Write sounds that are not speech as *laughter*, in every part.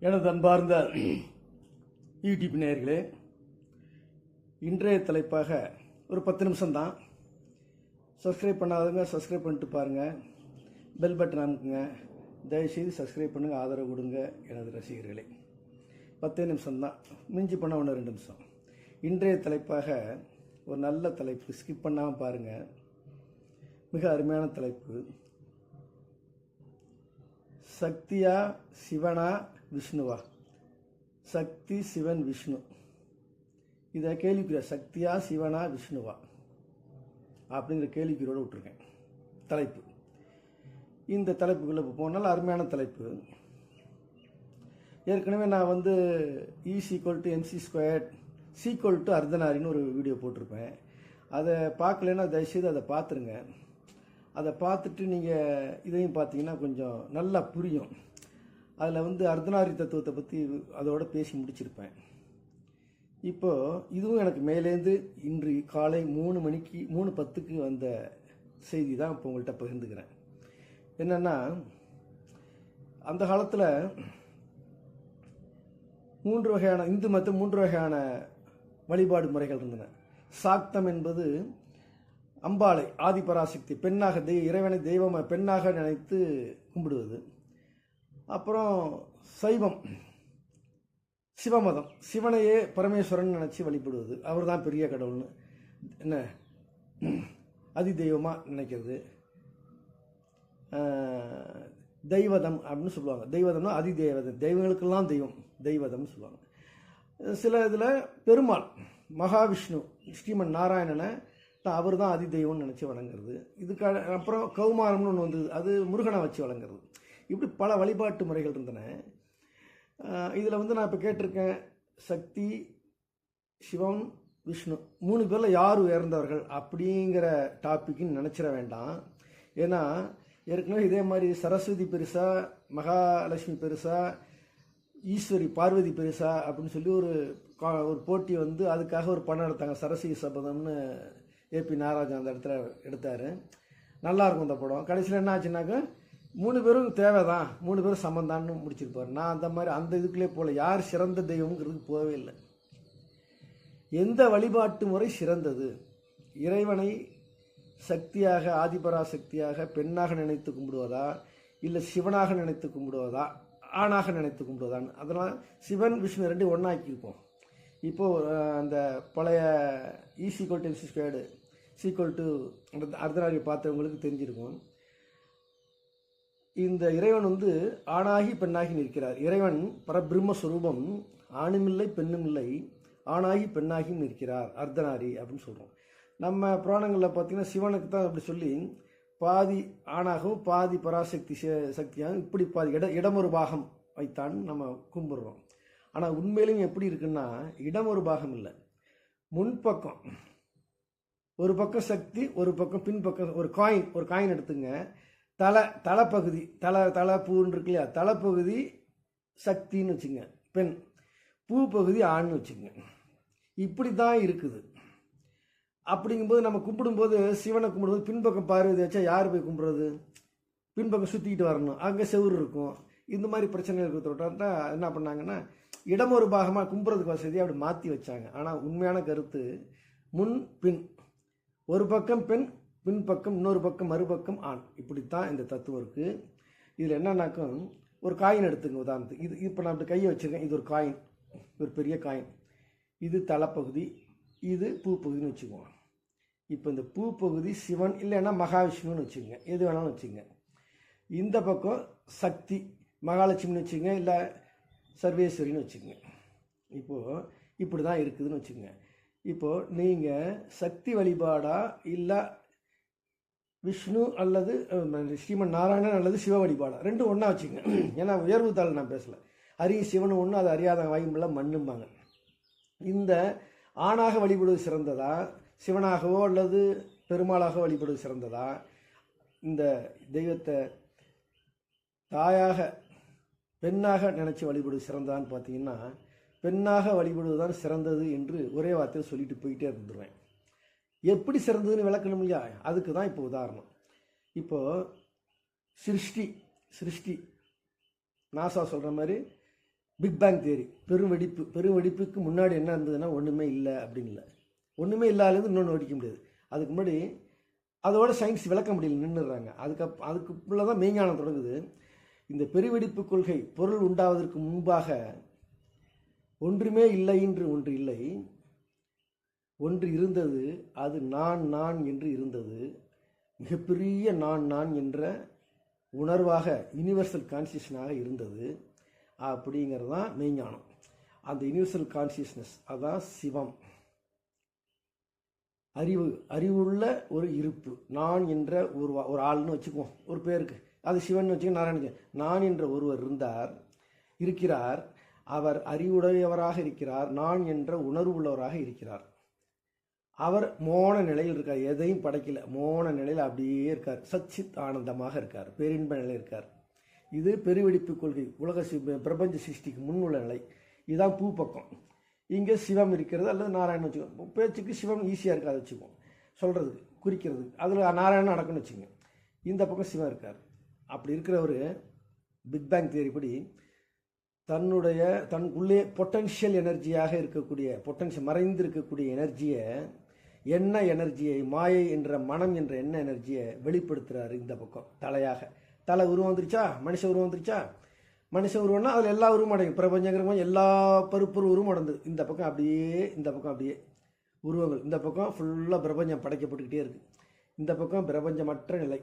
எனது அன்பார்ந்த யூடியூப் நேயர்களே இன்றைய தலைப்பாக ஒரு பத்து நிமிஷம் தான் சப்ஸ்கிரைப் பண்ணாதவங்க சப்ஸ்கிரைப் பண்ணிட்டு பாருங்கள் பெல் பட்டன் அமுக்குங்க. தயவுசெய்து சப்ஸ்கிரைப் பண்ணுங்கள் ஆதரவு கொடுங்க எனது ரசிகர்களே. பத்தே நிமிஷம்தான். மிஞ்சி பண்ண ஒன்று ரெண்டு நிமிஷம். இன்றைய தலைப்பாக ஒரு நல்ல தலைப்பு. ஸ்கிப் பண்ணாமல் பாருங்கள் மிக அருமையான தலைப்பு. சக்தியா சிவனா விஷ்ணுவா? சக்தி சிவன் விஷ்ணு. இதை கேள்விக்குரிய சக்தியா சிவனா விஷ்ணுவா? அப்படிங்கிற கேள்விக்குறியோடு விட்டுருக்கேன். தலைப்பு. இந்த தலைப்புக்குள்ளே போனால் அருமையான தலைப்பு. ஏற்கனவே நான் வந்து E sequel to MC square sequel to அர்த்தனாரின்னு ஒரு வீடியோ போட்டிருப்பேன். அதை பார்க்கலன்னா தயவுசெய்து அதை பார்த்துருங்க. அதை பார்த்துட்டு நீங்கள் இதையும் பார்த்தீங்கன்னா கொஞ்சம் நல்லா புரியும். அதில் வந்து அர்த்தநாரி தத்துவத்தை பற்றி அதோட பேசி முடிச்சிருப்பேன். இப்போது இதுவும் எனக்கு மேலேருந்து இன்று காலை மூணு மணிக்கு மூணு பத்துக்கு வந்த செய்தி தான் இப்போ உங்கள்கிட்ட பகிர்ந்துக்கிறேன். என்னென்னா அந்த காலத்தில் மூன்று வகையான இந்து மத்த மூன்று வகையான வழிபாடு முறைகள் இருந்தன. சாக்தம் என்பது அம்பாளை ஆதிபராசக்தி பெண்ணாக தெய் இறைவனை தெய்வமாக பெண்ணாக நினைத்து கும்பிடுவது. அப்புறம் சைவம். சிவமதம். சிவனையே பரமேஸ்வரன் நினச்சி வழிபடுவது. அவர் தான் பெரிய கடவுள்னு. என்ன? அதி தெய்வமாக நினைக்கிறது தெய்வதம் அப்படின்னு சொல்லுவாங்க. தெய்வதம்னா அதி தெய்வதம் தெய்வங்களுக்கெல்லாம் தெய்வம். தெய்வதம்னு சொல்லுவாங்க. சில இதில் பெருமாள் மகாவிஷ்ணு ஸ்ரீமன் நாராயணனை அவர் தான் அதி தெய்வம்னு நினச்சி வணங்குறது. இதுக்கு அப்புறம் கௌமாரம்னு ஒன்று வந்தது. அது முருகனை வச்சு வழங்குறது இப்படி பல வழிபாட்டு முறைகள் இருந்தன. இதில் வந்து நான் இப்போ கேட்டிருக்கேன் சக்தி சிவம் விஷ்ணு மூணு பேரில் யார் உயர்ந்தவர்கள் அப்படிங்கிற டாப்பிக்குன்னு நினச்சிட வேண்டாம். ஏன்னா ஏற்கனவே இதே மாதிரி சரஸ்வதி பெருசா மகாலட்சுமி பெருசா ஈஸ்வரி பார்வதி பெருசா அப்படின்னு சொல்லி ஒரு கா- ஒரு போட்டி வந்து அதுக்காக ஒரு பணம் எடுத்தாங்க. சரஸ்வதி சபதம்னு ஏபி நாராஜன் அந்த இடத்துல எடுத்தார். நல்லா இருக்கும் அந்த படம். கடைசியில் என்ன ஆச்சுன்னாக்கா மூணு பேரும் தேவைதான். மூணு பேரும் சமந்தான்னு முடிச்சிருப்பார். நான் அந்த மாதிரி அந்த இதுக்குள்ளே போகல. யார் சிறந்த தெய்வங்கிறதுக்கு போகவே இல்லை. எந்த வழிபாட்டு முறை சிறந்தது? இறைவனை சக்தியாக ஆதிபராசக்தியாக பெண்ணாக நினைத்து கும்பிடுவதா? இல்லை சிவனாக நினைத்து கும்பிடுவதா? ஆணாக நினைத்து கும்பிடுவதான்னு. அதெல்லாம் சிவன் விஷ்ணு ரெண்டு ஒன்றாக்கியிருப்போம் இப்போது அந்த பழைய E sequel to squared sequel to Ardhanari பார்த்தவங்களுக்கு தெரிஞ்சிருக்கும். இந்த இறைவன் வந்து ஆணாகி பெண்ணாகி நிற்கிறார். இறைவன் பரபிரம்மஸ்வரூபம் ஆணுமில்லை பெண்ணுமில்லை ஆணாகி பெண்ணாகி நிற்கிறார். அர்த்தநாரி அப்படின்னு சொல்கிறோம் நம்ம புராணங்களில் பார்த்தீங்கன்னா சிவனுக்கு தான் அப்படி சொல்லி பாதி ஆணாகவும் பாதி பராசக்தி சக்தியாகவும் இப்படி பாதி இட இடமொரு பாகம் வைத்தான் நம்ம கும்பிடுறோம். ஆனால் உண்மையிலும் எப்படி இருக்குன்னா இடம் ஒரு பாகம் இல்லை. முன்பக்கம் ஒரு பக்கம் சக்தி ஒரு பக்கம் பின்பக்கம் ஒரு காயின் ஒரு காயின் எடுத்துங்க. தலை தலைப்பகுதி தலை தலை பூன்னு இருக்கு இல்லையா தலைப்பகுதி சக்தின்னு வச்சுங்க பெண். பூ பகுதி ஆண்னு வச்சுங்க. இப்படி தான் இருக்குது. அப்படிங்கும்போது நம்ம கும்பிடும்போது சிவனை கும்பிடும்போது பின்பக்கம் பார்வதி வச்சா யார் போய் கும்பிட்றது? பின்பக்கம் சுற்றிக்கிட்டு வரணும். அங்கே செவுறு இருக்கும். இந்த மாதிரி பிரச்சனை இருக்கிறதோட்டா என்ன பண்ணாங்கன்னா இடம் ஒரு பாகமாக கும்புறதுக்கு வசதி அப்படி மாற்றி வச்சாங்க. ஆனால் உண்மையான கருத்து முன் பின். ஒரு பக்கம் பெண் பின்பக்கம் இன்னொரு பக்கம் மறுபக்கம் ஆண். இப்படித்தான் இந்த தத்துவம் இருக்குது இதில் என்னன்னாக்கும் ஒரு காயின் எடுத்துங்க உதாரணத்துக்கு. இது இப்போ நான் அப்படி கையை வச்சுருக்கேன். இது ஒரு காயின் ஒரு பெரிய காயின் இது தலைப்பகுதி இது பூ பகுதின்னு வச்சுக்குவோம் இப்போ இந்த பூ பகுதி சிவன் இல்லைன்னா மகாவிஷ்ணுன்னு வச்சுக்கோங்க. எது வேணாலும் வச்சுங்க இந்த பக்கம் சக்தி மகாலட்சுமின்னு வச்சுங்க இல்லை சர்வேஸ்வரின்னு வச்சுக்கோங்க. இப்போது இப்படி தான் இருக்குதுன்னு வச்சுக்கோங்க. இப்போது நீங்கள் சக்தி வழிபாடா இல்லை விஷ்ணு அல்லது ஸ்ரீமன் நாராயணன் அல்லது சிவ வழிபாடா ரெண்டும் ஒன்றா வச்சுங்க *clears throat* ஏன்னா உயர்வு தாள் நான் பேசலை. அரிய சிவன் ஒன்று அது அறியாத வாயும்பெல்லாம் மண்ணும்பாங்க. இந்த ஆணாக வழிபடுவது சிறந்ததா? சிவனாகவோ அல்லது பெருமாளாக வழிபடுவது சிறந்ததா? இந்த தெய்வத்தை தாயாக பெண்ணாக நினச்சி வழிபடுவது சிறந்ததான்னு பார்த்தீங்கன்னா பெண்ணாக வழிபடுவது தான் சிறந்தது என்று ஒரே வார்த்தையில் சொல்லிட்டு போயிட்டே இருந்துருவேன். எப்படி சிறந்ததுன்னு விளக்கணும் இல்லையா? அதுக்கு தான் இப்போ உதாரணம். இப்போது சிருஷ்டி சிருஷ்டி. நாசா சொல்கிற மாதிரி பிக் பேங் தேரி பெரும் வெடிப்பு பெரும் வெடிப்புக்கு முன்னாடி என்ன இருந்ததுன்னா ஒன்றுமே இல்லை அப்படின்னு இல்லை. ஒன்றுமே இல்லாதது இன்னொன்று வெடிக்க முடியாது. அதுக்கு முன்னாடி அதோட சயின்ஸ் விளக்க முடியல நின்றுடுறாங்க அதுக்கு அதுக்குள்ளே தான் மெய்ஞானம் தொடங்குது. இந்த பெருவெடிப்பு கொள்கை பொருள் உண்டாவதற்கு முன்பாக ஒன்றுமே இல்லை என்று ஒன்று இல்லை. ஒன்று இருந்தது அது நான் நான் என்று இருந்தது. மிகப்பெரிய நான் நான் என்ற உணர்வாக யுனிவர்சல் கான்சியஸ்னாக இருந்தது. அப்படிங்கிறது தான் மெய்ஞானம் அந்த யூனிவர்சல் கான்சியஸ்னஸ் அதான் சிவம். அறிவு அறிவுள்ள ஒரு இருப்பு. நான் என்ற ஒரு வா- ஒரு ஆள்னு வச்சுக்குவோம். ஒரு பேருக்கு. அது சிவன் வச்சுக்க நாராயணன் நான் என்ற ஒருவர் இருந்தார் இருக்கிறார். அவர் அறிவுடையவராக இருக்கிறார். நான் என்ற உணர்வு உள்ளவராக இருக்கிறார். அவர் மோன நிலையில் இருக்கார். எதையும் படைக்கல. மோன நிலையில் அப்படியே இருக்கார். சச்சித் ஆனந்தமாக இருக்கார். பேரின்ப நிலையில் இருக்கார். இது பெருவெடிப்பு கொள்கை. உலக சி பிரபஞ்ச சிருஷ்டிக்கு முன் உள்ள நிலை. இதுதான் பூ பக்கம். இங்கே சிவம் இருக்கிறது அல்லது நாராயணன் வச்சுக்கோங்க. பேச்சுக்கு சிவம் ஈஸியாக இருக்காது வச்சுக்கோங்க. சொல்கிறதுக்கு குறிக்கிறதுக்கு. அதில் நாராயணன் நடக்கும்னு வச்சுங்க இந்த பக்கம் சிவம் இருக்கார். அப்படி இருக்கிறவர் பிக் பேங் தியரி படி தன்னுடைய தன் உள்ளே பொட்டன்ஷியல் எனர்ஜியாக இருக்கக்கூடிய பொட்டன்ஷியல் மறைந்து இருக்கக்கூடிய எனர்ஜியை என்ன எனர்ஜியை மாயை என்ற மனம் என்ற என்ன எனர்ஜியை வெளிப்படுத்துறாரு இந்த பக்கம் தலையாக. தலை உருவம் வந்துருச்சா? மனுஷ உருவம் வந்துருச்சா? மனுஷ உருவம்னா அதில் எல்லா உருவம் அடங்கும். பிரபஞ்சங்கிற எல்லா பருப்பு உருவம் அடங்குது இந்த பக்கம் அப்படியே இந்த பக்கம் அப்படியே. உருவங்கள். இந்த பக்கம் ஃபுல்லாக பிரபஞ்சம் படைக்கப்பட்டுக்கிட்டே இருக்குது இந்த பக்கம் பிரபஞ்சமற்ற நிலை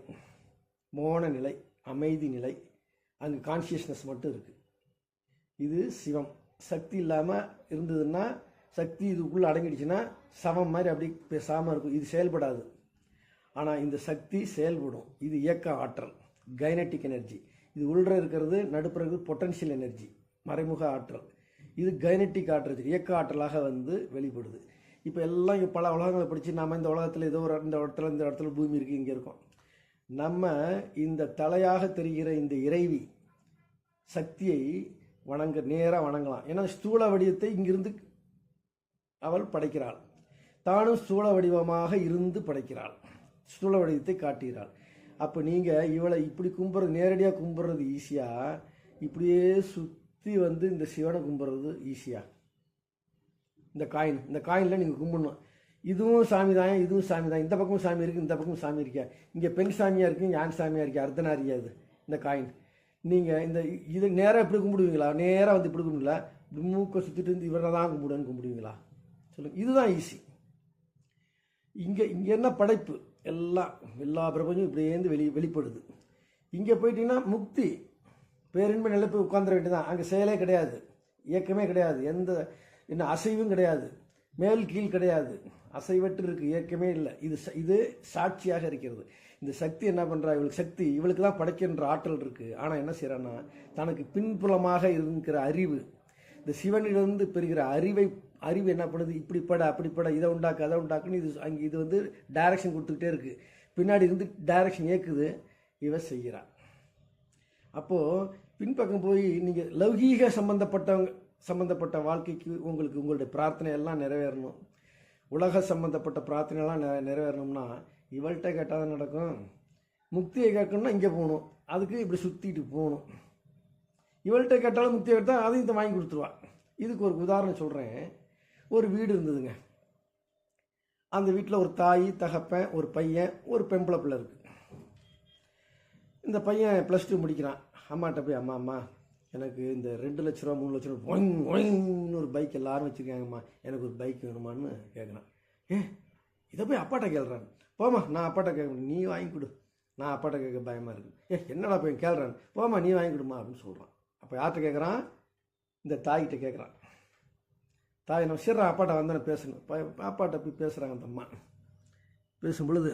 மோன நிலை அமைதி நிலை அங்கே கான்சியஸ்னஸ் மட்டும் இருக்குது இது சிவம். சக்தி இல்லாமல் இருந்ததுன்னா சக்தி இதுக்குள்ளே அடங்கிடுச்சுன்னா சமம் மாதிரி அப்படி பேசாமல் இருக்கும். இது செயல்படாது. ஆனால் இந்த சக்தி செயல்படும். இது இயக்க ஆற்றல் கைனட்டிக் எனர்ஜி இது உள்ற இருக்கிறது நடுப்புறது பொட்டன்ஷியல் எனர்ஜி மறைமுக ஆற்றல். இது கைனட்டிக் ஆற்றல் இயக்க ஆற்றலாக வந்து வெளிப்படுது. இப்போ எல்லாம் இங்கே பல உலகங்களை படித்து நம்ம இந்த உலகத்தில் ஏதோ ஒரு இந்த இடத்துல இந்த இடத்துல பூமி இருக்குது இங்கே இருக்கோம். நம்ம இந்த தலையாக தெரிகிற இந்த இறைவி சக்தியை வணங்க நேராக வணங்கலாம். ஏன்னா ஸ்தூல வடிவத்தை இங்கிருந்து அவள் படைக்கிறாள். தானும் ஸ்தூல வடிவமாக இருந்து படைக்கிறாள். ஸ்தூல வடிவத்தை காட்டுகிறாள். அப்போ நீங்கள் இவளை இப்படி கும்பிட்றது நேரடியாக கும்பிட்றது ஈஸியாக இப்படியே சுற்றி வந்து இந்த சிவனை கும்பிட்றது ஈஸியாக இந்த காயின் இந்த காயினில் நீங்கள் கும்பிடணும். இதுவும் சாமி தான் இதுவும் சாமி தான் இந்த பக்கமும் சாமி இருக்குது இந்த பக்கமும் சாமி இருக்கா? இங்கே பெண் சாமியாக இருக்குது யான் சாமியாக இருக்கா? அர்த்தனாரியா இது இந்த காயின் நீங்கள் இந்த இது நேராக இப்படி கும்பிடுவீங்களா? நேராக வந்து இப்படி கும்பிடுங்களா மூக்கை சுற்றிட்டு இருந்து இவரை தான் கும்பிடுன்னு கும்பிடுவீங்களா? சொல்லுங்கள் இதுதான் ஈஸி இங்கே இங்கே என்ன படைப்பு? எல்லாம் எல்லா பிரபஞ்சமும் இப்படியேந்து வெளி வெளிப்படுது. இங்கே போயிட்டீங்கன்னா முக்தி பேரின்மை நிலை போய் உட்காந்துட வேண்டியதான் அங்கே செயலே கிடையாது. இயக்கமே கிடையாது. எந்த என்ன அசைவும் கிடையாது. மேல் கீழ் கிடையாது. அசைவற்று இருக்குது இயக்கமே இல்லை. இது ச- இது சாட்சியாக இருக்கிறது. இந்த சக்தி என்ன பண்ணுறா இவளுக்கு சக்தி இவளுக்கு தான் படைக்கின்ற ஆற்றல் இருக்குது ஆனால் என்ன செய்கிறான்னா தனக்கு பின்புலமாக இருக்கிற அறிவு இந்த சிவனிலிருந்து பெறுகிற அறிவை அறிவு என்ன பண்ணுது? இப்படி பட அப்படி பட இதை உண்டாக்கு அதை உண்டாக்குன்னு இது அங்கே இது வந்து டைரக்ஷன் கொடுத்துக்கிட்டே இருக்குது பின்னாடி இருந்து டைரக்ஷன் ஏற்குது இவன் செய்கிறான் அப்போது பின்பக்கம் போய் நீங்கள் லௌகீக சம்பந்தப்பட்டவங்க சம்மந்தப்பட்ட வாழ்க்கைக்கு உங்களுக்கு உங்களுடைய பிரார்த்தனை எல்லாம் நிறைவேறணும். உலக சம்மந்தப்பட்ட பிரார்த்தனை எல்லாம் நிறைவேறணும்னா இவள்கிட்ட கேட்டால் தான் நடக்கும். முக்தியை கேட்கணும்னா இங்கே போகணும். அதுக்கு இப்படி சுற்றிட்டு போகணும். இவள்கிட்ட கேட்டாலும் முக்தியை கேட்டால் அதையும் இதை வாங்கி கொடுத்துருவா. இதுக்கு ஒரு உதாரணம் சொல்கிறேன் ஒரு வீடு இருந்ததுங்க. அந்த வீட்டில் ஒரு தாய் தகப்பன் ஒரு பையன் ஒரு பெம்பளை பிள்ளை இருக்குது இந்த பையன் ப்ளஸ் டூ முடிக்கிறான். அம்மாட்ட போய் அம்மா அம்மா எனக்கு இந்த ரெண்டு லட்ச ரூபா மூணு லட்ச ரூபா ஒயின் ஒயின்னு ஒரு பைக் எல்லாரும் வச்சுருக்காங்கம்மா. எனக்கு ஒரு பைக் வேணுமான்னு கேட்குறான் ஏ இதை போய் அப்பாட்ட கேள்றான். போம்மா நான் அப்பாட்ட கேட்க நீ வாங்கி கொடு. நான் அப்பாட்ட கேட்க பயமாக இருக்கு. ஏ என்னடா போய் கேள்றான்? போமா நீ வாங்கி கொடுமா அப்படின்னு சொல்கிறான் அப்போ யார்கிட்ட கேட்குறான் இந்த தாய்கிட்ட கேட்குறான் தாய் நம்ம சரி அப்பாட்ட வந்தேன் பேசணும். அப்பாட்ட போய் பேசுகிறாங்க அந்த அம்மா. பேசும் பொழுது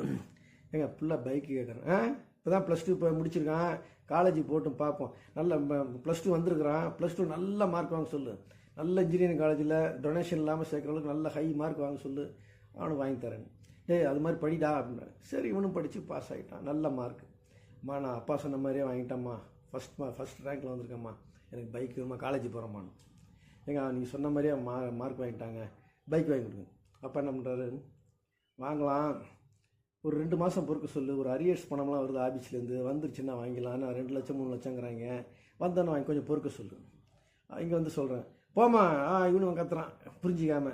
எங்க பிள்ளை பைக்கு கேட்குறேன் இப்போ தான் ப்ளஸ் டூ இப்போ முடிச்சிருக்கான். காலேஜ் போட்டும் பார்ப்போம் நல்ல ப்ளஸ் டூ வந்திருக்கிறான். ப்ளஸ் டூ நல்ல மார்க் வாங்க சொல்லு. நல்ல இன்ஜினியரிங் காலேஜில் டொனேஷன் இல்லாமல் சேர்க்குற அளவுக்கு நல்ல ஹை மார்க் வாங்க சொல்லு. அவனுக்கு வாங்கி தரேன். ஏய் அது மாதிரி படிடா அப்படின்னு சரி இவனும் படித்து பாஸ் ஆகிட்டான் நல்ல மார்க் அம்மா நான் அப்பா சொன்ன மாதிரியே வாங்கிட்டேம்மா. ஃபஸ்ட் மா ஃபஸ்ட் ரேங்க்கில் வந்திருக்கேம்மா. எனக்கு பைக் வேணுமா? காலேஜ் போகிறோம்மான்னு ஏங்க நீங்கள் சொன்ன மாதிரியே மா மார்க் வாங்கிட்டாங்க. பைக் வாங்கி கொடுங்க. அப்பா என்ன பண்ணுறாரு வாங்கலாம். ஒரு ரெண்டு மாதம் பொறுக்க சொல்லு. ஒரு அரியர்ஸ் பணம்லாம் வருது ஆஃபீஸ்லேருந்து வந்துருச்சுன்னா வாங்கிக்கலாம் நான் ரெண்டு லட்சம் மூணு லட்சங்கிறாங்க. வந்தோன்னு வாங்கி கொஞ்சம் பொறுக்க சொல்லு. இங்கே வந்து சொல்கிறேன் போமா ஆ இவனு கத்துறான். புரிஞ்சிக்காம.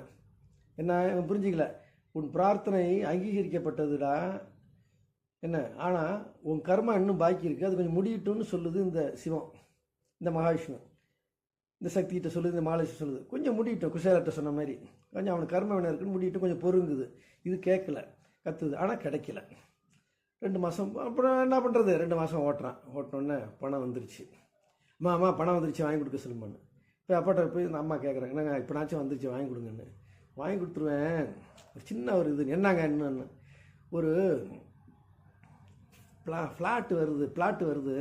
என்ன? இவன் புரிஞ்சிக்கல. உன் பிரார்த்தனை அங்கீகரிக்கப்பட்டதுடா. என்ன? ஆனால் உன் கர்மா இன்னும் பாக்கி இருக்குது அது கொஞ்சம் முடியட்டும்னு சொல்லுது இந்த சிவம் இந்த மகாவிஷ்ணு. இந்த சக்திகிட்ட சொல்லுது இந்த மாலேஷ் சொல்லுது கொஞ்சம் முடியட்டும் குசேலட்ட சொன்ன மாதிரி. கொஞ்சம் அவனுக்கு கர்ம வினை இருக்குன்னு முடியட்டும் கொஞ்சம் பொறுங்குது. இது கேட்கல கத்துது ஆனால் கிடைக்கல. ரெண்டு மாதம் அப்புறம் என்ன பண்ணுறது ரெண்டு மாதம் ஓட்டுறான். ஓட்டினோடனே பணம் வந்துருச்சு. அம்மா அம்மா பணம் வந்துருச்சு வாங்கி கொடுக்க சொல்லுமான்னு இப்போ அப்பாட்ட போய் இந்த அம்மா கேட்குறாங்க என்னங்க இப்போனாச்சும் வந்துருச்சு வாங்கி கொடுங்கன்னு. வாங்கி கொடுத்துருவேன். ஒரு சின்ன ஒரு இது என்னங்க என்னன்னு. ஒரு ஃப்ளா ஃப்ளாட்டு வருது ஃப்ளாட்டு வருது.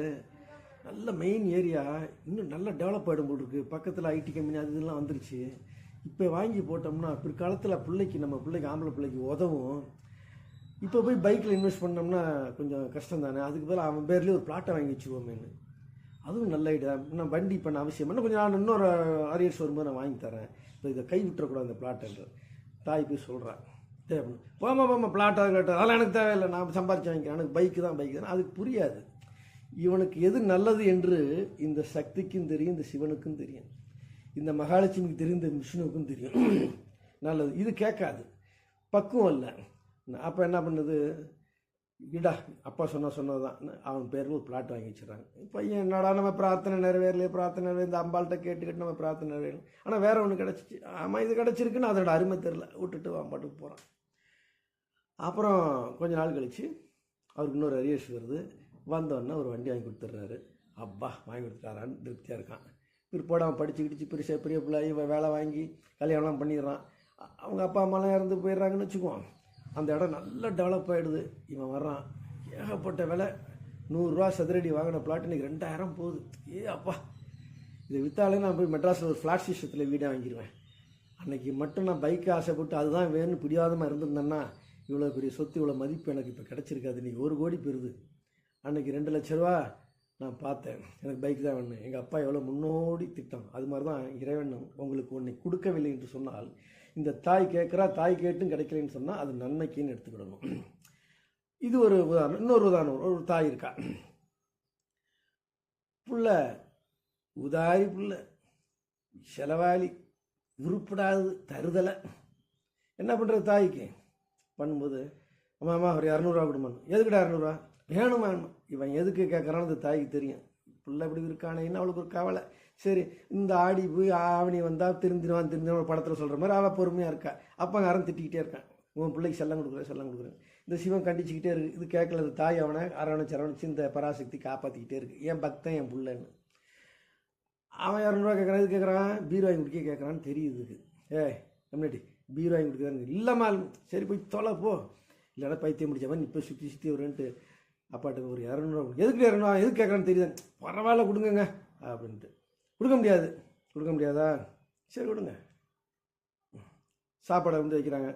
நல்ல மெயின் ஏரியா இன்னும் நல்லா டெவலப் ஆகிடும் போல் இருக்குது பக்கத்தில் ஐடி கம்பெனி அது இதெல்லாம் வந்துருச்சு. இப்போ வாங்கி போட்டோம்னா பிற்காலத்தில் பிள்ளைக்கு நம்ம பிள்ளைக்கு ஆம்பளை பிள்ளைக்கு உதவும். இப்போ போய் பைக்கில் இன்வெஸ்ட் பண்ணோம்னா கொஞ்சம் கஷ்டம் தானே அதுக்கு பதிலாக அவன் பேர்லேயே ஒரு பிளாட்டை வாங்கி வச்சுக்குவோமேனு அதுவும் நல்ல ஐடியா நான் வண்டி பண்ண அவசியம் இன்னும் கொஞ்சம் நான் இன்னொரு அரியர்ஸ் வரும்போது நான் வாங்கி தரேன். இப்போ இதை கை விட்டுறக்கூடாது அந்த பிளாட்டுன்ற தாய் போய் சொல்கிறான் தேவை போமா போமா பிளாட்டாக அதெல்லாம் எனக்கு தேவையில்லை. நான் சம்பாரிச்சு வாங்கிக்கிறேன். எனக்கு பைக்கு தான் பைக்கு தான். அதுக்கு புரியாது. இவனுக்கு எது நல்லது என்று இந்த சக்திக்கும் தெரியும் இந்த சிவனுக்கும் தெரியும். இந்த மகாலட்சுமிக்கு தெரியும் இந்த விஷ்ணுவுக்கும் தெரியும். *clears throat* நல்லது. இது கேட்காது. பக்குவம் இல்லை. அப்போ என்ன பண்ணுது? இடா அப்பா சொன்ன சொன்னதுதான். அவன் பேரில் ஒரு பிளாட் வாங்கி வச்சிடறாங்க. பையன் என்னடா நம்ம பிரார்த்தனை நிறைவேறலையே பிரார்த்தனை நிறைவே இந்த அம்பாள்கிட்ட கேட்டுக்கிட்டு நம்ம பிரார்த்தனை நிறைவேறும் ஆனால் வேற ஒன்று கிடச்சிச்சு. ஆமாம் இது கிடச்சிருக்குன்னு அதோட அருமை தெரில விட்டுட்டு அவன் பாட்டுக்கு போகிறான் அப்புறம் கொஞ்ச நாள் கழித்து அவருக்கு இன்னொரு அரியர்ஸ் வருது. வந்தோடனே ஒரு வண்டி வாங்கி கொடுத்துட்றாரு. அப்பா வாங்கி கொடுத்துட்டாரான்னு திருப்தியாக இருக்கான். பிற்பாடு அவன் படிச்சு கிடிச்சு பெருசாக பெரிய பிள்ளை இவன் வேலை வாங்கி கல்யாணம்லாம் பண்ணிடுறான். அவங்க அப்பா அம்மாலாம் இறந்து போயிடுறாங்கன்னு வச்சுக்குவோம். அந்த இடம் நல்லா டெவலப் ஆகிடுது இவன் வர்றான். ஏகப்பட்ட விலை. நூறுரூவா சதுரடி வாங்கின பிளாட் இன்னைக்கு ரெண்டாயிரம் போகுது. ஏ அப்பா. இதை விற்றாலே நான் போய் மெட்ராஸில் ஒரு ஃப்ளாட் சிஸ்டத்தில் வீடே வாங்கிடுவேன் அன்னைக்கு மட்டும் நான் பைக்கு ஆசைப்பட்டு அதுதான் வேணும்னு பிடிவாதமாக இருந்திருந்தேன்னா இவ்வளோ பெரிய சொத்து இவ்வளோ மதிப்பு எனக்கு இப்போ கிடச்சிருக்காது. இன்றைக்கி ஒரு கோடி பெறுது அன்னைக்கு ரெண்டு லட்ச ரூபா நான் பார்த்தேன். எனக்கு பைக் தான் வேணும். எங்கள் அப்பா எவ்வளோ முன்னோடி திட்டம். அது மாதிரி தான் இறைவன் உங்களுக்கு ஒன்றை கொடுக்கவில்லை என்று சொன்னால் இந்த தாய் கேட்குறா தாய் கேட்டும் கிடைக்கலன்னு சொன்னால் அது நன்மைக்குன்னு எடுத்துக்கிடணும். இது ஒரு உதாரணம். இன்னொரு உதாரணம். ஒரு தாய் இருக்கா. புள்ள உதாரி புள்ள செலவாளி உருப்படாது தருதலை. என்ன பண்ணுறது தாய்க்கு? பண்ணும்போது அம்மா அம்மா ஒரு இரநூறுவா கொடுமான்னு எதுக்கிட்ட இரநூறுவா வேணும் வேணும். இவன் எதுக்கு கேட்குறான்னு அந்த தாய்க்கு தெரியும். பிள்ளை இப்படி இருக்கானேன்னு அவளுக்கு ஒரு கவலை? சரி இந்த ஆடி போய் ஆவணி வந்தால் திருந்திடுவான் திருந்திடுவான் படத்தில் சொல்கிற மாதிரி அவள் பொறுமையாக இருக்கா? அப்போ அறம் திட்டிக்கிட்டே இருக்கான். உன் பிள்ளைக்கு செல்லம் கொடுக்குறேன் செல்லம் கொடுக்குறேன் இந்த சிவன் கண்டிச்சுக்கிட்டே இருக்கு. இது கேட்கல இந்த தாய் அவனை அரவணைச்சு அரவணைச்சு இந்த பராசக்தி காப்பாற்றிக்கிட்டே இருக்கு. என் பக்தன் என் பிள்ளைன்னு. அவன் இரநூறுவா கேட்குறான் இது கேட்குறான் பீரோ வாங்கி குடிக்க கேட்குறான்னு தெரியுது இதுக்கு ஏய் எம்னடி பீரோ வாங்கி இல்லைம்மா சரி போய் தொலை போ. இல்லைன்னா பைத்தியம் முடிச்சவன் இப்போ சுற்றி சுற்றி வருன்ட்டு அப்பாட்டுக்கு ஒரு இரநூறுவா எதுக்கு இரநூறுவா எதுக்கு கேட்குறான்னு தெரியுது பரவாயில்ல கொடுங்கங்க அப்படின்ட்டு கொடுக்க முடியாது. கொடுக்க முடியாதா? சரி கொடுங்க. சாப்பாடை வந்து வைக்கிறாங்க.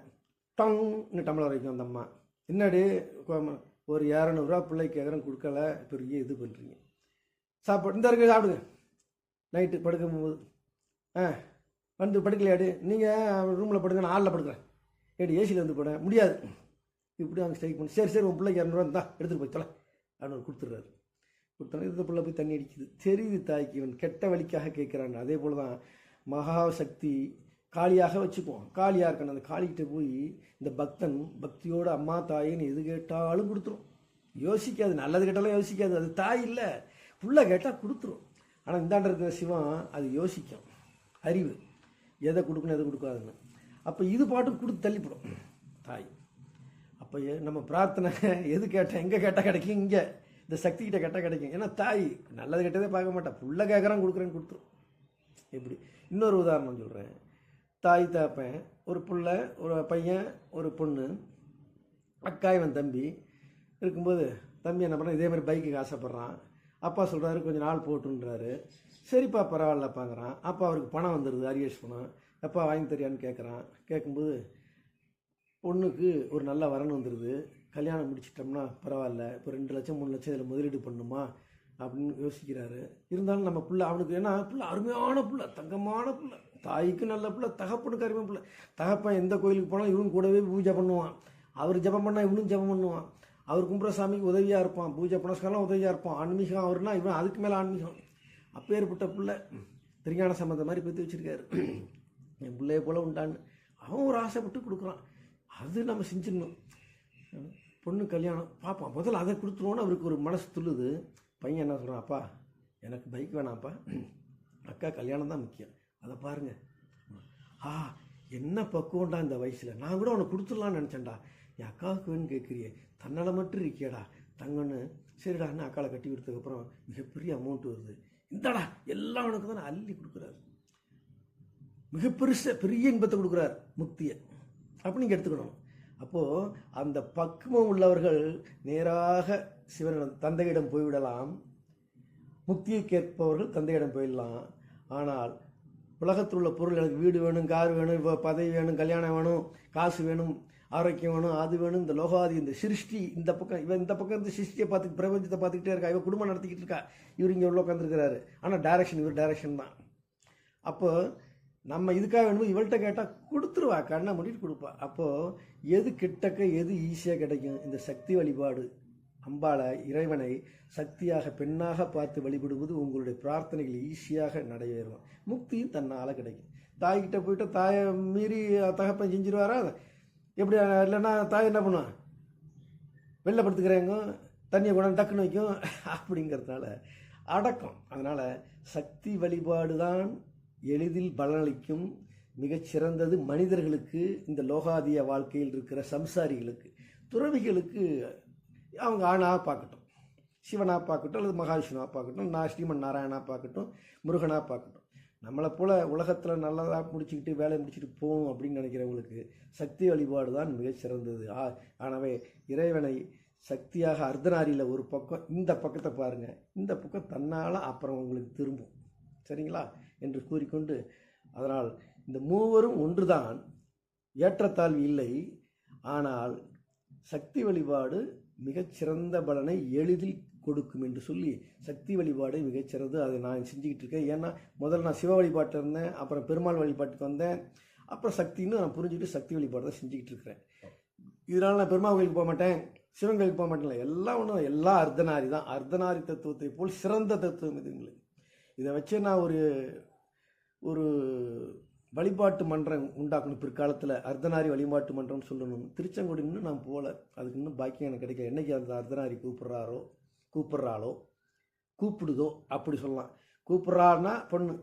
டங்னு டம்ளர் வைக்கும் அந்த அம்மா. என்னடி ஒரு இரநூறுவா பிள்ளைக்கு கேட்குறேன் கொடுக்கல பெரிய இது பண்ணுறீங்க சாப்பாடு இந்த இருக்க சாப்பிடுங்க. நைட்டு படுக்கும் போது. ஆ வந்து படுக்கலையாடு? நீங்கள் ரூமில் படுங்க நான் ஆளில் படுக்கிறேன். ஏடி ஏசியில் வந்து போட முடியாது. இப்படி அவங்க ஸ்ட்ரைக் பண்ணி. சரி சரி உன் பிள்ளைக்கு இரநூறுவா இருந்தா எடுத்துகிட்டு போய் தொலை. அப்படின்னு கொடுத்துட்றாரு. கொடுத்தோன்னே இந்த பிள்ளை போய் தண்ணி அடிக்குது. தெரியுது தாய்க்கு இவன் கெட்ட வழிக்காக கேட்குறான் அதே போல் தான் மகாசக்தி காளியாக வச்சுக்குவோம் காளியாக இருக்கணும். அந்த காளிகிட்ட போய் இந்த பக்தன் பக்தியோட அம்மா தாயின்னு எது கேட்டாலும் கொடுத்துரும். யோசிக்காது. நல்லது கேட்டாலும் யோசிக்காது. அது தாய் இல்லை. புள்ள கேட்டால் கொடுத்துரும். ஆனால் இந்தாண்ட இருக்கிற சிவம் அது யோசிக்கும். அறிவு. எதை கொடுக்கணும் எதை கொடுக்காதுன்னு. அப்போ இது பாட்டு கொடுத்து தள்ளிப்படும். தாய். அப்போ நம்ம பிரார்த்தனை *laughs* எது கேட்டால் எங்கே கேட்டால் கிடைக்கும்? இங்கே. இந்த சக்தி கிட்ட கேட்டால் கிடைக்கும். ஏன்னா தாய் நல்லது கெட்டதே பார்க்க மாட்டேன் புள்ள கேட்குறான் கொடுக்குறேன்னு கொடுத்துரும். எப்படி? இன்னொரு உதாரணம் சொல்கிறேன் தாய் தாப்பேன் ஒரு புள்ள ஒரு பையன் ஒரு பொண்ணு அக்கா இவன் தம்பி இருக்கும்போது தம்பி என்ன பண்ணுறான் இதே மாதிரி பைக்குக்கு ஆசைப்பட்றான். அப்பா சொல்கிறாரு கொஞ்சம் நாள் போட்டுன்றாரு. சரிப்பா பரவாயில்லப்பாங்கிறான் அப்பா அவருக்கு பணம் வந்துடுது அரியேஷ் பணம். அப்பா வாங்கி தரியான்னு கேட்குறான் கேட்கும்போது பொண்ணுக்கு ஒரு நல்ல வரன் வந்துடுது கல்யாணம் முடிச்சிட்டோம்னா பரவாயில்ல. இப்போ ரெண்டு லட்சம் மூணு லட்சம் இதில் முதலீடு பண்ணுமா? அப்படின்னு யோசிக்கிறாரு. இருந்தாலும் நம்ம பிள்ளை அவனுக்கு ஏன்னா பிள்ளை அருமையான பிள்ளை தங்கமான பிள்ளை. தாய்க்கு நல்ல பிள்ளை தகப்பனுக்கு அருமையான பிள்ளை. தகப்பன் எந்த கோயிலுக்கு போனாலும் இவனும் கூடவே பூஜை பண்ணுவான். அவர் ஜெபம் பண்ணால் இவனும் ஜெபம் பண்ணுவான். அவர் கும்புறசாமிக்கு உதவியாக இருப்பான். பூஜை புனஸ்காரம் உதவியாக இருப்பான். ஆன்மீகம் அவர்னா இவன் அதுக்கு மேலே ஆன்மீகம். அப்பேற்பட்ட பிள்ளை திருஞான சம்பந்த மாதிரி பெற்று வச்சுருக்காரு. என் பிள்ளைய போல உண்டான்னு அவன் ஒரு ஆசைப்பட்டு கொடுக்குறான். அது நம்ம செஞ்சிடணும். பொண்ணு கல்யாணம் பார்ப்பான் முதல்ல அதை கொடுத்துருவோன்னு அவருக்கு ஒரு மனசு துள்ளுது. பையன் என்ன சொல்கிறான் அப்பா எனக்கு பைக் வேணாம்ப்பா. அக்கா கல்யாணம் தான் முக்கியம். அதை பாருங்கள் ஆ என்ன பக்குவம்டா இந்த வயசில். நான் கூட அவனை கொடுத்துடலான்னு நினச்சேன்டா. என் அக்காவுக்கு வேணும்னு கேட்குறியே தன்னால் மட்டும் இருக்கியடா. தங்கன்னு சரிடான்னு அக்காவை கட்டி கொடுத்ததுக்கப்புறம் மிகப்பெரிய அமௌண்ட் வருது. இந்தாடா எல்லாம் அவனுக்கு தான் அள்ளி கொடுக்குறாரு. மிக பெருச பெரிய இன்பத்தை கொடுக்குறார் முக்தியை. அப்படி நீங்கள் எடுத்துக்கணும். அப்போது அந்த பக்குவம் உள்ளவர்கள் நேராக சிவனிடம் தந்தையிடம் போய்விடலாம். முக்தியை கேட்பவர்கள் தந்தையிடம் போயிடலாம். ஆனால் உலகத்தில் உள்ள பொருள் எனக்கு வீடு வேணும் கார் வேணும் இப்போ பதவி வேணும் கல்யாணம் வேணும் காசு வேணும் ஆரோக்கியம் வேணும் அது வேணும் இந்த லோகாதி இந்த சிருஷ்டி இந்த பக்கம் இவன் இந்த பக்கம் இருந்து சிருஷ்டியை பார்த்து பிரபஞ்சத்தை பார்த்துக்கிட்டே இருக்கா? இவன் குடும்பம் நடத்திக்கிட்டு இருக்கா? இவர் இங்கே உள்ள உட்காந்துருக்கிறாரு ஆனால் டைரக்ஷன் இவர் டைரக்ஷன் தான். அப்போது நம்ம இதுக்காக வேணும் இவள்கிட்ட கேட்டால் கொடுத்துருவா கண்ணை மூடிட்டு கொடுப்பா. அப்போது எது கிட்டக்க எது ஈஸியாக கிடைக்கும்? இந்த சக்தி வழிபாடு. அம்பாளை இறைவனை சக்தியாக பெண்ணாக பார்த்து வழிபடுவது உங்களுடைய பிரார்த்தனைகள் ஈஸியாக நடைபெறும். முக்தியும் தன்னால் கிடைக்கும். தாய்கிட்ட போயிட்டு தாயை மீறி தகப்பன் செஞ்சிருவாரா? எப்படி இல்லைன்னா தாய் என்ன பண்ணுவான் வெளிலப்படுத்துக்கிறேங்க தண்ணியை கொண்டாந்து டக்குன்னு வைக்கும். அப்படிங்கிறதுனால அடக்கம். அதனால் சக்தி வழிபாடு தான் எளிதில் பலனளிக்கும் மிகச்சிறந்தது மனிதர்களுக்கு இந்த லோகாதிய வாழ்க்கையில் இருக்கிற சம்சாரிகளுக்கு. துறவிகளுக்கு அவங்க ஆணாக பார்க்கட்டும் சிவனாக பார்க்கட்டும் அல்லது மகாவிஷ்ணுவாக பார்க்கட்டும் நான் ஸ்ரீமன் நாராயணாக பார்க்கட்டும் முருகனாக பார்க்கட்டும். நம்மளை போல் உலகத்தில் நல்லதாக முடிச்சுக்கிட்டு வேலை முடிச்சுட்டு போகணும் அப்படின்னு நினைக்கிறவங்களுக்கு சக்தி வழிபாடு தான் மிகச்சிறந்தது ஆ ஆனவே இறைவனை சக்தியாக அர்த்தநாரியில் ஒரு பக்கம் இந்த பக்கத்தை பாருங்கள் இந்த பக்கம் தன்னால் அப்புறம் உங்களுக்கு திரும்பும். சரிங்களா? என்று கூறிக்கொண்டு அதனால் இந்த மூவரும் ஒன்றுதான் ஏற்றத்தாழ்வு இல்லை. ஆனால் சக்தி வழிபாடு மிகச்சிறந்த பலனை எளிதில் கொடுக்கும் என்று சொல்லி சக்தி வழிபாடு மிகச்சிறந்து அதை நான் செஞ்சுக்கிட்டு இருக்கேன். ஏன்னா முதல்ல நான் சிவ வழிபாட்டில் இருந்தேன் அப்புறம் பெருமாள் வழிபாட்டுக்கு வந்தேன். அப்புறம் சக்தின்னு நான் புரிஞ்சுக்கிட்டு சக்தி வழிபாடு தான் செஞ்சுக்கிட்டு இருக்கிறேன். இதனால் நான் பெருமாள் கோயிலுக்கு போக மாட்டேன் சிவன் கோயிலுக்கு போக மாட்டேன் எல்லாம் ஒன்றும் எல்லா அர்த்தநாரி தான். அர்த்தநாரி தத்துவத்தை போல் சிறந்த தத்துவம் இதுங்களுக்கு இதை வச்சு நான் ஒரு ஒரு வழிபாட்டு மன்றம் உண்டாக்கணும். பிற்காலத்தில் அர்த்தநாரி வழிபாட்டு மன்றம்னு சொல்லணும். திருச்செங்கோடு இன்னும் நான் போகல அதுக்கு இன்னும் பாக்கியம் எனக்கு கிடைக்கல. என்றைக்கு அந்த அர்த்தநாரி கூப்பிட்றாரோ கூப்பிட்றாளோ கூப்பிடுதோ அப்படி சொல்லலாம். கூப்பிட்றாருனா பொண்ணு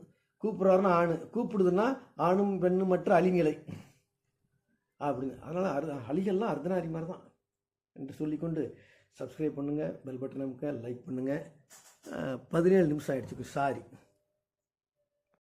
கூப்பிட்றாருன்னா ஆண். கூப்பிடுதுன்னா ஆணும் பெண்ணும் மற்ற அழிநிலை. அப்படின்னு. அதனால் அரு அழிகள்லாம் அர்த்தநாரி மாதிரி தான் என்று சொல்லிக்கொண்டு சப்ஸ்கிரைப் பண்ணுங்கள் பெல் பட்டன் அமுக்க லைக் பண்ணுங்கள் பதினேழு நிமிஷம் ஆகிடுச்சுக்கு சாரி